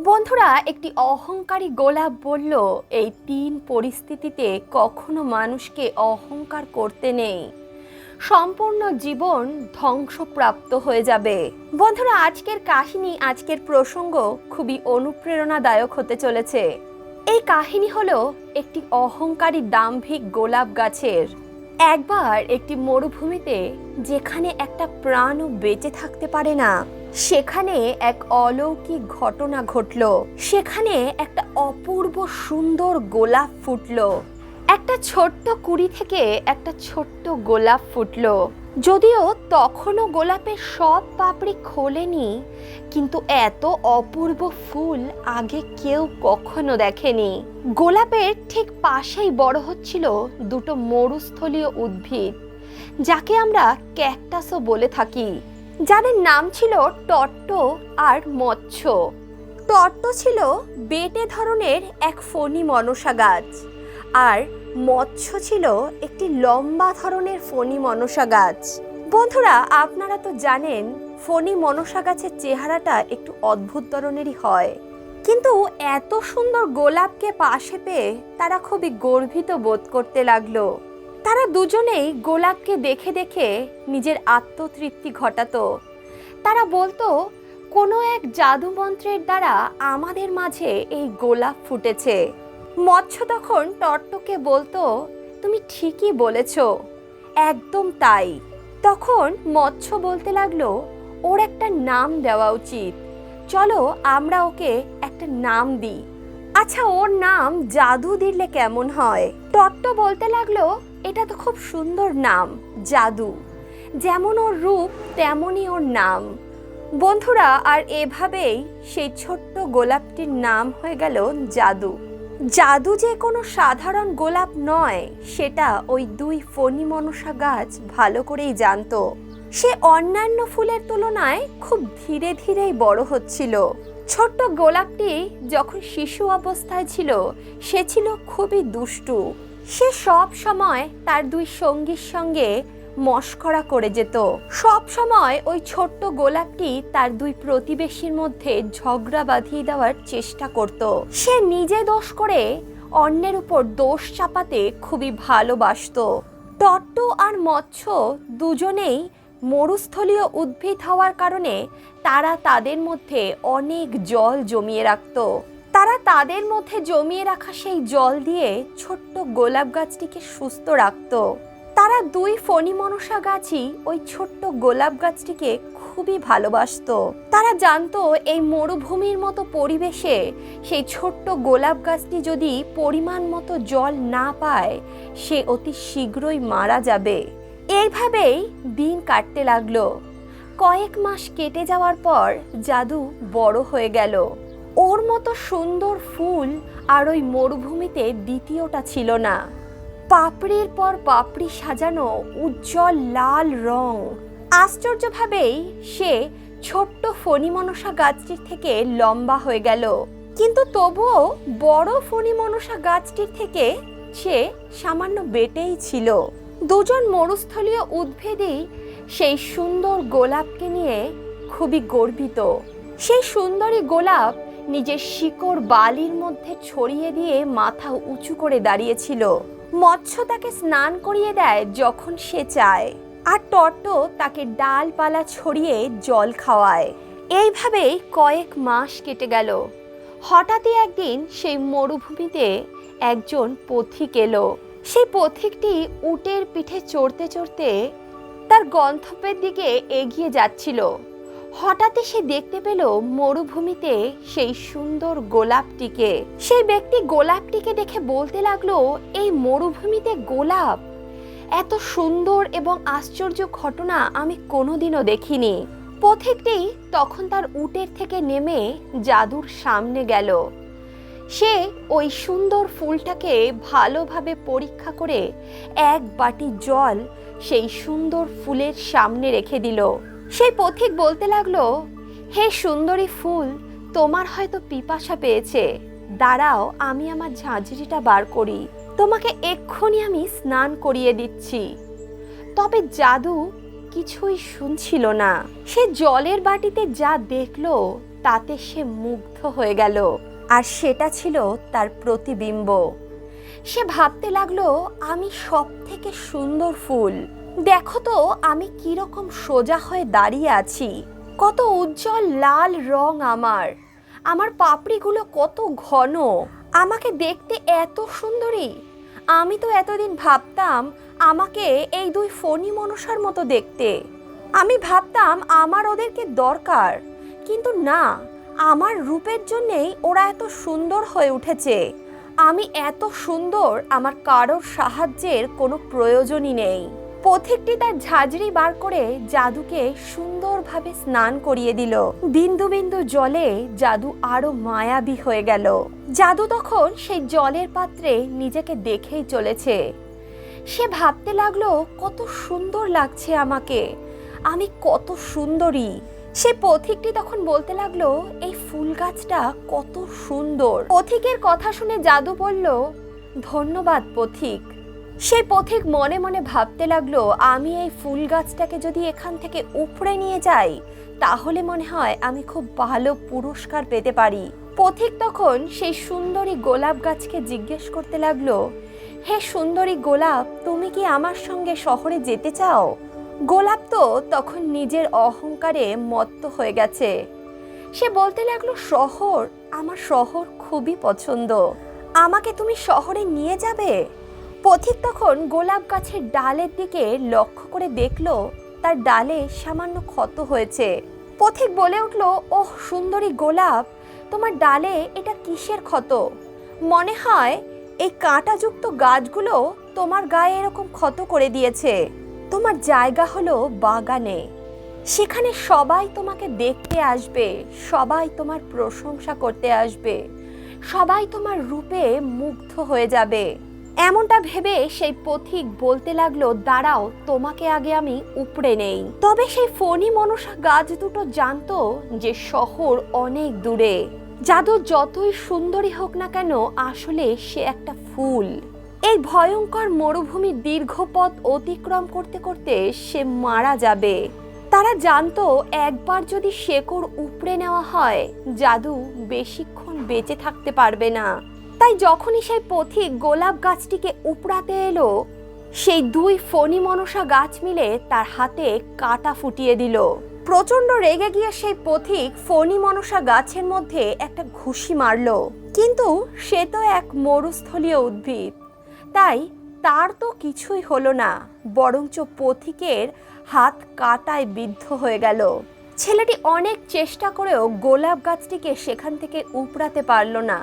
বন্ধুরা, একটি অহংকারী গোলাপ বলল, এই তিন পরিস্থিতিতে কখনো মানুষকে অহংকার করতে নেই। সম্পূর্ণ জীবন ধ্বংসপ্রাপ্ত হয়ে যাবে। বন্ধুরা, আজকের কাহিনী, আজকের প্রসঙ্গ খুবই অনুপ্রেরণাদায়ক হতে চলেছে। এই কাহিনী হলো একটি অহংকারী দাম্ভিক গোলাপ গাছের। একবার একটি মরুভূমিতে যেখানে একটা প্রাণও বেঁচে থাকতে পারে না সেখানে এক অলৌকিক ঘটনা ঘটল। সেখানে একটা অপূর্ব সুন্দর গোলাপ ফুটলো। একটা ছোট্ট কুড়ি থেকে একটা ছোট্ট গোলাপ ফুটলো। যদিও তখনও গোলাপের সব পাপড়ি খোলেনি, কিন্তু এত অপূর্ব ফুল আগে কেউ কখনো দেখেনি। গোলাপের ঠিক পাশেই বড় হচ্ছিল দুটো মরুস্থলীয় উদ্ভিদ, যাকে আমরা ক্যাকটাসও বলে থাকি। যাদের নাম ছিল টট্ট আর মৎস্য। টট্ট ছিল বেটে ধরনের এক ফণি মনসা গাছ আর মৎস্য ছিল একটি লম্বা ধরনের ফণি মনসা গাছ। বন্ধুরা, আপনারা তো জানেন, ফণি মনসা গাছের চেহারাটা একটু অদ্ভুত ধরনেরই হয়। কিন্তু এত সুন্দর গোলাপকে পাশে পেয়ে তারা খুবই গর্বিত বোধ করতে লাগল। তারা দুজনেই গোলাপকে দেখে দেখে নিজের আত্মতৃপ্তি ঘটাতো। তারা বলতো, কোনো এক জাদু মন্ত্রের দ্বারা আমাদের মাঝে এই গোলাপ ফুটেছে। মৎস্য তখন টট্টকে বলতো, তুমি ঠিকই বলেছ, একদম তাই। তখন মৎস্য বলতে লাগল, ওর একটা নাম দেওয়া উচিত। চলো আমরা ওকে একটা নাম দিই। আচ্ছা ওর নাম জাদু দিলে কেমন হয়? টট্ট বলতে লাগল এটা তো খুব সুন্দর নাম, জাদু। যেমন ওর রূপ, তেমনই ওর নাম। বন্ধুরা, আর এভাবেই সেই ছোট্ট গোলাপটির নাম হয়ে গেল জাদু। জাদু যে কোনো সাধারণ গোলাপ নয়, সেটা ওই দুই ফণি মনসা গাছ ভালো করেই জানতো। সে অন্যান্য ফুলের তুলনায় খুব ধীরে ধীরেই বড় হচ্ছিল। ছোট্ট গোলাপটি যখন শিশু অবস্থায় ছিল, সে ছিল খুবই দুষ্টু। সে সব সময় তার দুই সঙ্গীর সঙ্গে মস্করা করে যেত। সব সময় ওই ছোট্ট গোলাপটি তার দুই প্রতিবেশীর মধ্যে ঝগড়া বাঁধিয়ে দেওয়ার চেষ্টা করত। সে নিজে দোষ করে অন্যের উপর দোষ চাপাতে খুবই ভালোবাসতো। টট্ট আর মৎস্য দুজনেই মরুস্থলীয় উদ্ভিদ হওয়ার কারণে তারা তাদের মধ্যে অনেক জল জমিয়ে রাখতো। তারা তাদের মধ্যে জমিয়ে রাখা সেই জল দিয়ে ছোট্ট গোলাপ গাছটিকে সুস্থ রাখত। তারা দুই ফণি মনসা গাছই ওই ছোট্ট গোলাপ গাছটিকে খুবই ভালোবাসত। তারা জানতো এই মরুভূমির মতো পরিবেশে সেই ছোট্ট গোলাপ গাছটি যদি পরিমাণ মতো জল না পায়, সে অতি শীঘ্রই মারা যাবে। এইভাবেই দিন কাটতে লাগল। কয়েক মাস কেটে যাওয়ার পর জাদু বড় হয়ে গেল। ওর মতো সুন্দর ফুল আর ওই মরুভূমিতে দ্বিতীয়টা ছিল না। পাপড়ির পর পাপড়ি সাজানো উজ্জ্বল লাল রং। আশ্চর্যভাবেই সে ছোট্ট ফণিমনসা গাছটির থেকে লম্বা হয়ে গেল। কিন্তু তবুও বড় ফণিমনসা গাছটির থেকে সে সামান্য বেটেই ছিল। দুজন মরুস্থলীয় উদ্ভিদই সেই সুন্দর গোলাপকে নিয়ে খুবই গর্বিত। সেই সুন্দরী গোলাপ নিজের শিকড় বালির মধ্যে ছড়িয়ে দিয়ে মাথা উঁচু করে দাঁড়িয়েছিল। মৎস্য তাকে স্নান করিয়ে দেয় যখন সে চায়, আর টট্ট তাকে ডালপালা ছড়িয়ে জল খাওয়ায়। এইভাবেই কয়েক মাস কেটে গেল। হঠাৎই একদিন সেই মরুভূমিতে একজন পথিক এলো। সেই পথিকটি উটের পিঠে চড়তে চড়তে তার গন্তব্যের দিকে এগিয়ে যাচ্ছিল। হঠাৎই সে দেখতে পেল মরুভূমিতে সেই সুন্দর গোলাপটিকে। সেই ব্যক্তি গোলাপটিকে দেখে বলতে লাগল, এই মরুভূমিতে গোলাপ? এত সুন্দর এবং আশ্চর্য ঘটনা আমি কোনোদিনও দেখিনি। পথিকটি তখন তার উটের থেকে নেমে জাদুর সামনে গেল। সে ওই সুন্দর ফুলটাকে ভালোভাবে পরীক্ষা করে এক বাটি জল সেই সুন্দর ফুলের সামনে রেখে দিল। সেই পথিক বলতে লাগল, হে সুন্দরী ফুল, তোমার হয়তো পিপাসা পেয়েছে। দাঁড়াও, আমি আমার ঝাঁঝরিটা বার করি। তোমাকে এক্ষুনি আমি স্নান করিয়ে দিচ্ছি। তবে জাদু কিছুই শুনছিল না। সে জলের বাটিতে যা দেখল, তাতে সে মুগ্ধ হয়ে গেল। আর সেটা ছিল তার প্রতিবিম্ব। সে ভাবতে লাগল, আমি সব থেকে সুন্দর ফুল। দেখো তো, আমি কীরকম সোজা হয়ে দাঁড়িয়ে আছি। কত উজ্জ্বল লাল রং আমার। আমার পাপড়িগুলো কত ঘন। আমাকে দেখতে এত সুন্দরী। আমি তো এতদিন ভাবতাম আমাকে এই দুই ফণি মনসার মতো দেখতে। আমি ভাবতাম আমার ওদেরকে দরকার। কিন্তু না, আমার রূপের জন্যেই ওরা এত সুন্দর হয়ে উঠেছে। আমি এত সুন্দর, আমার কারোর সাহায্যের কোনো প্রয়োজনই নেই। পথিকটি তার ঝাঁঝরি বার করে জাদুকে সুন্দরভাবে স্নান করিয়ে দিল। বিন্দু বিন্দু জলে জাদু আরও মায়াবী হয়ে গেল। জাদু তখন সেই জলের পাত্রে নিজেকে দেখেই চলেছে। সে ভাবতে লাগল, কত সুন্দর লাগছে আমাকে। আমি কত সুন্দরী। সে পথিকটি তখন বলতে লাগল, এই ফুল গাছটা কত সুন্দর। পথিকের কথা শুনে জাদু বলল, ধন্যবাদ পথিক। সেই পথিক মনে মনে ভাবতে লাগল, আমি এই ফুল গাছটাকে যদি এখান থেকে উপড়ে নিয়ে যাই, তাহলে মনে হয় আমি খুব ভালো পুরস্কার পেতে পারি। পথিক তখন সেই সুন্দরী গোলাপ গাছকে জিজ্ঞেস করতে লাগল, হে সুন্দরী গোলাপ, তুমি কি আমার সঙ্গে শহরে যেতে চাও? গোলাপ তো তখন নিজের অহংকারে মত্ত হয়ে গেছে। সে বলতে লাগল, শহর, আমার শহর খুবই পছন্দ। আমাকে তুমি শহরে নিয়ে যাবে? পথিক তখন গোলাপ গাছের ডালের দিকে লক্ষ্য করে দেখল, তার ডালে সামান্য ক্ষত হয়েছে। পথিক বলে উঠল, ওহ, সুন্দরী গোলাপ, তোমার ডালে এটা কিসের ক্ষত? মনে হয় এই কাঁটাযুক্ত গাছগুলো তোমার গায়ে এরকম ক্ষত করে দিয়েছে। তোমার জায়গা হলো বাগানে। সেখানে সবাই তোমাকে দেখতে আসবে, সবাই তোমার প্রশংসা করতে আসবে, সবাই তোমার রূপে মুগ্ধ হয়ে যাবে। এমনটা ভেবে সেই পথিক বলতে লাগল, দাঁড়াও, তোমাকে আগে আমি উপড়ে নেই। তবে সেই ফণি মনসা গাছ দুটো জানতো যে শহর অনেক দূরে। জাদু যতই সুন্দরী হোক না কেন, আসলে সে একটা ফুল। এই ভয়ঙ্কর মরুভূমির দীর্ঘ পথ অতিক্রম করতে করতে সে মারা যাবে। তারা জানতো, একবার যদি শেকড় উপড়ে নেওয়া হয়, জাদু বেশিক্ষণ বেঁচে থাকতে পারবে না। তাই যখনই সেই পথিক গোলাপ গাছটিকে উপড়াতে এলো, সেই দুই ফণি মনসা গাছ মিলে তার হাতে কাটা ফুটিয়ে দিল। প্রচণ্ড রেগে গিয়ে সেই পথিক ফণি মনসা গাছের মধ্যে একটা ঘুষি মারল। কিন্তু সে তো এক মরুস্থলীয় উদ্ভিদ। তাই তার তো কিছুই হলো না, বরঞ্চ পথিকের হাত কাটায় বিদ্ধ হয়ে গেল। ছেলেটি অনেক চেষ্টা করেও গোলাপ গাছটিকে সেখান থেকে উপড়াতে পারল না।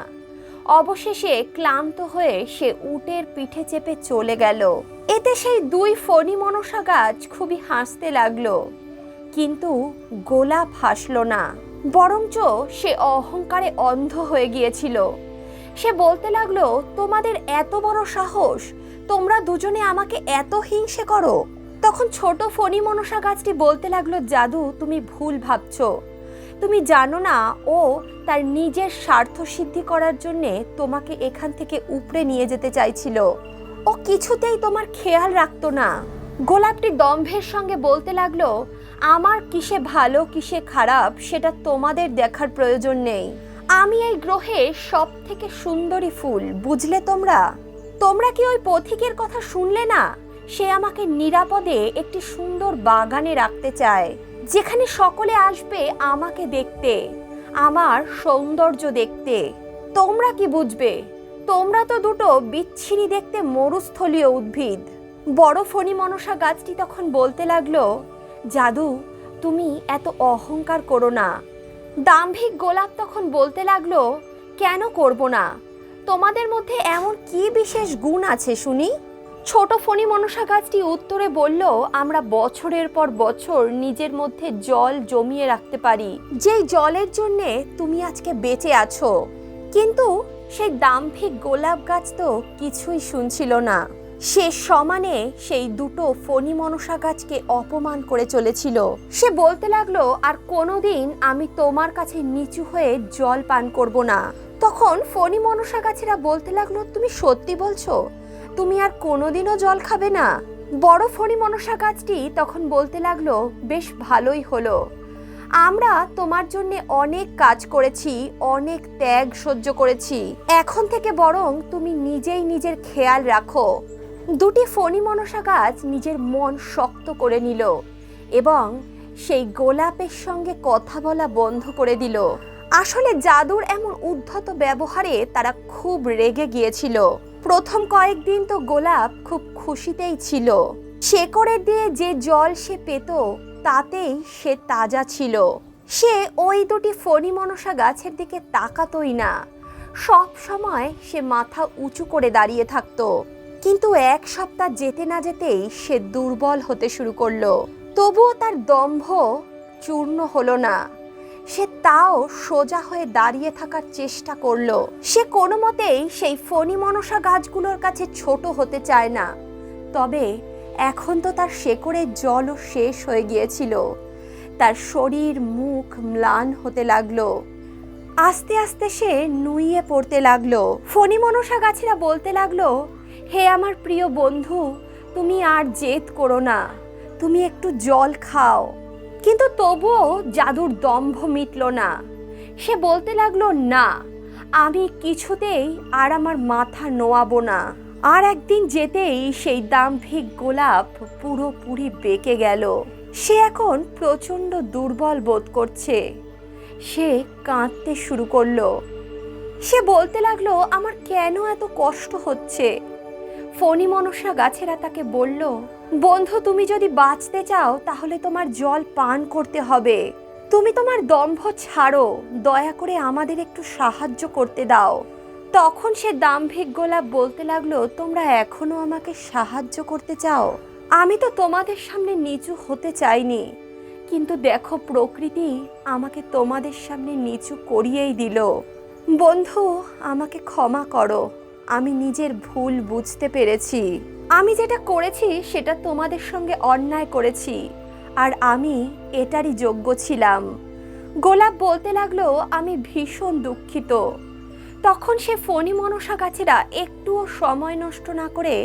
অবশেষে ক্লান্ত হয়ে সে উটের পিঠে চেপে চলে গেল। এতে সেই দুই ফণি মনসা গাছ খুবই হাসতে লাগল। কিন্তু গোলাপ হাসল না, বরঞ্চ সে অহংকারে অন্ধ হয়ে গিয়েছিল। সে বলতে লাগল, তোমাদের এত বড় সাহস, তোমরা দুজনে আমাকে এত হিংসে করো? তখন ছোট ফণি মনসা গাছটি বলতে লাগল, জাদু, তুমি ভুল ভাবছ। তুমি জানো না, ও তার নিজের স্বার্থ সিদ্ধি করার জন্যে তোমাকে এখান থেকে উপড়ে নিয়ে যেতে চাইছিল। ও কিছুতেই তোমার খেয়াল রাখতো না। গোলাপটি দম্ভের সঙ্গে বলতে লাগল, আমার কিসে ভালো, কিসে খারাপ, সেটা তোমাদের দেখার প্রয়োজন নেই। আমি এই গ্রহে সব থেকে সুন্দরী ফুল, বুঝলে তোমরা? তোমরা কি ওই পথিকের কথা শুনলে না? সে আমাকে নিরাপদে একটি সুন্দর বাগানে রাখতে চায়। যেখানে সকলে আসবে আমাকে দেখতে, আমার সৌন্দর্য দেখতে। তোমরা কি বুঝবে? তোমরা তো দুটো বিচ্ছিরি দেখতে মরুস্থলীয় উদ্ভিদ। বড় ফণি মনসা গাছটি তখন বলতে লাগল, জাদু, তুমি এত অহংকার করো না। দাম্ভিক গোলাপ তখন বলতে লাগল, কেন করব না? তোমাদের মধ্যে এমন কি বিশেষ গুণ আছে, শুনি? ছোট ফণি মনসা গাছটি উত্তরে বলল, আমরা বছরের পর বছর নিজের মধ্যে জল জমিয়ে রাখতে পারি। যেই জলের জন্যে তুমি আজকে বেঁচে আছো। কিন্তু সেই দাম্ভিক গোলাপ গাছ তো কিছুই শুনছিল না। সে সমানে সেই দুটো ফণি মনসা গাছকে অপমান করে চলেছিল। সে বলতে লাগল, আর কোনোদিন আমি তোমার কাছে নিচু হয়ে জল পান করব না। তখন ফণি মনসা গাছেরা বলতে লাগল, তুমি সত্যি বলছো? তুমি আর কোনোদিনও জল খাবে না। বড় ফণি মনসা গাছটি তখন বলতে লাগল, বেশ ভালোই হলো। আমরা তোমার জন্য অনেক কাজ করেছি, অনেক ত্যাগ সহ্য করেছি। এখন থেকে বরং তুমি নিজেই নিজের খেয়াল রাখো। দুটি ফণি মনসা গাছ নিজের মন শক্ত করে নিল এবং সেই গোলাপের সঙ্গে কথা বলা বন্ধ করে দিল। আসলে জাদুর এমন উদ্ধত ব্যবহারে তারা খুব রেগে গিয়েছিল। প্রথম কয়েকদিন তো গোলাপ খুব খুশিতেই ছিল। শেকড়ের দিয়ে যে জল সে পেত, তাতেই সে তাজা ছিল। সে ওই দুটি ফণি মনসা গাছের দিকে তাকাতই না। সব সময় সে মাথা উঁচু করে দাঁড়িয়ে থাকতো। কিন্তু এক সপ্তাহ যেতে না যেতেই সে দুর্বল হতে শুরু করল। তবুও তার দম্ভ চূর্ণ হলো না। সে তাও সোজা হয়ে দাঁড়িয়ে থাকার চেষ্টা করল। সে কোনো মতেই সেই ফণি মনসা গাছগুলোর কাছে ছোট হতে চায় না। তবে এখন তো তার শেকড়ের জলও শেষ হয়ে গিয়েছিল। তার শরীর, মুখ ম্লান হতে লাগল। আস্তে আস্তে সে নুইয়ে পড়তে লাগল। ফণি মনসা গাছেরা বলতে লাগল, হে আমার প্রিয় বন্ধু, তুমি আর জেদ করো না। তুমি একটু জল খাও। কিন্তু তবুও জাদুর দম্ভ মিটল না। সে বলতে লাগল, না, আমি কিছুতেই আর আমার মাথা নোয়াবো না। আর একদিন যেতেই সেই দাম্ভিক গোলাপ পুরোপুরি বেঁকে গেল। সে এখন প্রচণ্ড দুর্বল বোধ করছে। সে কাঁদতে শুরু করল। সে বলতে লাগল, আমার কেন এত কষ্ট হচ্ছে? ফণি মনসা গাছেরা তাকে বলল, বন্ধু, তুমি যদি বাঁচতে চাও, তাহলে তোমার জল পান করতে হবে। তুমি তোমার দম্ভ ছাড়ো। দয়া করে আমাদের একটু সাহায্য করতে দাও। তখন সে দাম্ভিক গোলাপ বলতে লাগল, তোমরা এখনও আমাকে সাহায্য করতে চাও? আমি তো তোমাদের সামনে নিচু হতে চাইনি। কিন্তু দেখো, প্রকৃতি আমাকে তোমাদের সামনে নিচু করিয়েই দিল। বন্ধু, আমাকে ক্ষমা করো। আমি নিজের ভুল বুঝতে পেরেছি। আমি যেটা করেছি, সেটা তোমাদের সঙ্গে অন্যায় করেছি। আর আমি এটারই যোগ্য ছিলাম। গোলাপ বলতে লাগল, আমি ভীষণ দুঃখিত। তখন সে ফণি মনসা গাছেরা একটুও সময় নষ্ট না করে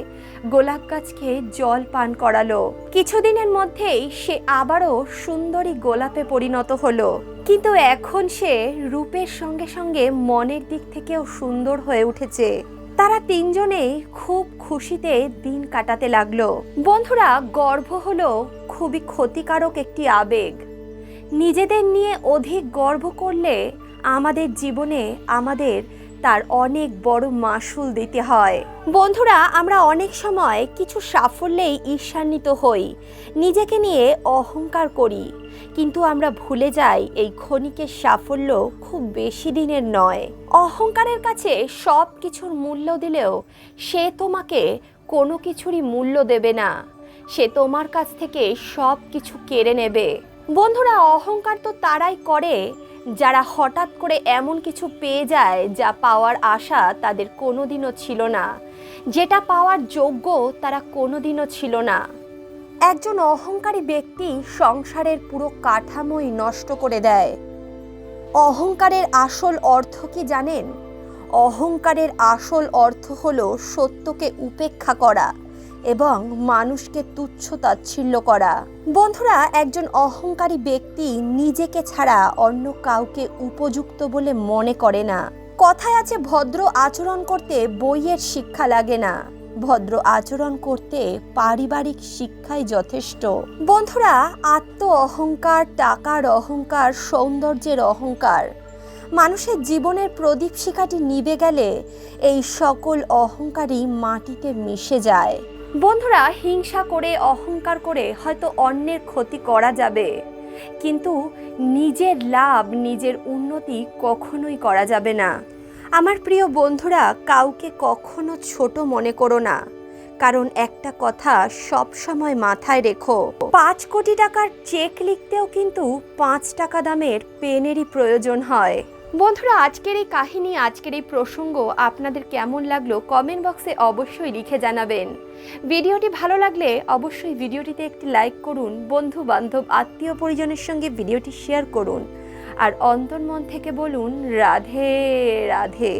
গোলাপ গাছকে জল পান করালো। কিছুদিনের মধ্যেই সে আবারও সুন্দরী গোলাপে পরিণত হলো। কিন্তু এখন সে রূপের সঙ্গে সঙ্গে মনের দিক থেকেও সুন্দর হয়ে উঠেছে। তারা তিনজনেই খুব খুশিতে দিন কাটাতে লাগল। বন্ধুরা, গর্ভ হলো খুবই ক্ষতিকারক একটি আবেগ। নিজেদের নিয়ে অধিক গর্ব করলে আমাদের জীবনে আমাদের তার অনেক বড় মাসুল দিতে হয়। বন্ধুরা, আমরা অনেক সময় কিছু সাফল্যেই ঈর্ষান্বিত হই, নিজেকে নিয়ে অহংকার করি। কিন্তু আমরা ভুলে যাই এই ক্ষণিকের সাফল্য খুব বেশি দিনের নয়। অহংকারের কাছে সব কিছুর মূল্য দিলেও সে তোমাকে কোনো কিছুরই মূল্য দেবে না। সে তোমার কাছ থেকে সব কিছু কেড়ে নেবে। বন্ধুরা, অহংকার তো তারাই করে যারা হঠাৎ করে এমন কিছু পেয়ে যায় যা পাওয়ার আশা তাদের কোনোদিনও ছিল না। যেটা পাওয়ার যোগ্য তারা কোনোদিনও ছিল না। একজন অহংকারী ব্যক্তি সংসারের পুরো কাঠামোই নষ্ট করে দেয়। অহংকারের আসল অর্থ কি জানেন? অহংকারের আসল অর্থ হলো সত্যকে উপেক্ষা করা। এবং মানুষকে তুচ্ছ তাচ্ছিল্য করা। বন্ধুরা, একজন অহংকারী ব্যক্তি নিজেকে ছাড়া অন্য কাউকে উপযুক্ত বলে মনে করে না। কথায় আছে, ভদ্র আচরণ করতে বইয়ের শিক্ষা লাগে না। ভদ্র আচরণ করতে পারিবারিক শিক্ষাই যথেষ্ট। বন্ধুরা আত্ম অহংকার টাকার অহংকার, সৌন্দর্যের অহংকার, মানুষের জীবনের প্রদীপ শিখাটি নিবে গেলে এই সকল অহংকারই মাটিতে মিশে যায়। বন্ধুরা, হিংসা করে, অহংকার করে হয়তো অন্যের ক্ষতি করা যাবে। কিন্তু নিজের লাভ, নিজের উন্নতি কখনোই করা যাবে না। আমার প্রিয় বন্ধুরা, কাউকে কখনো ছোট মনে করো না। কারণ একটা কথা সব সময় মাথায় রেখো, পাঁচ কোটি টাকার চেক লিখতেও কিন্তু পাঁচ টাকা দামের পেনেরই প্রয়োজন হয়। বন্ধুরা, আজকের এই কাহিনী, আজকের এই প্রসঙ্গ আপনাদের কেমন লাগল কমেন্ট বক্সে অবশ্যই লিখে জানাবেন। ভিডিওটি ভালো লাগলে অবশ্যই ভিডিওটিতে একটি লাইক করুন বন্ধু বান্ধব আত্মীয় পরিজনের সঙ্গে ভিডিওটি শেয়ার করুন। আর অন্তর্মন থেকে বলুন, রাধে রাধে।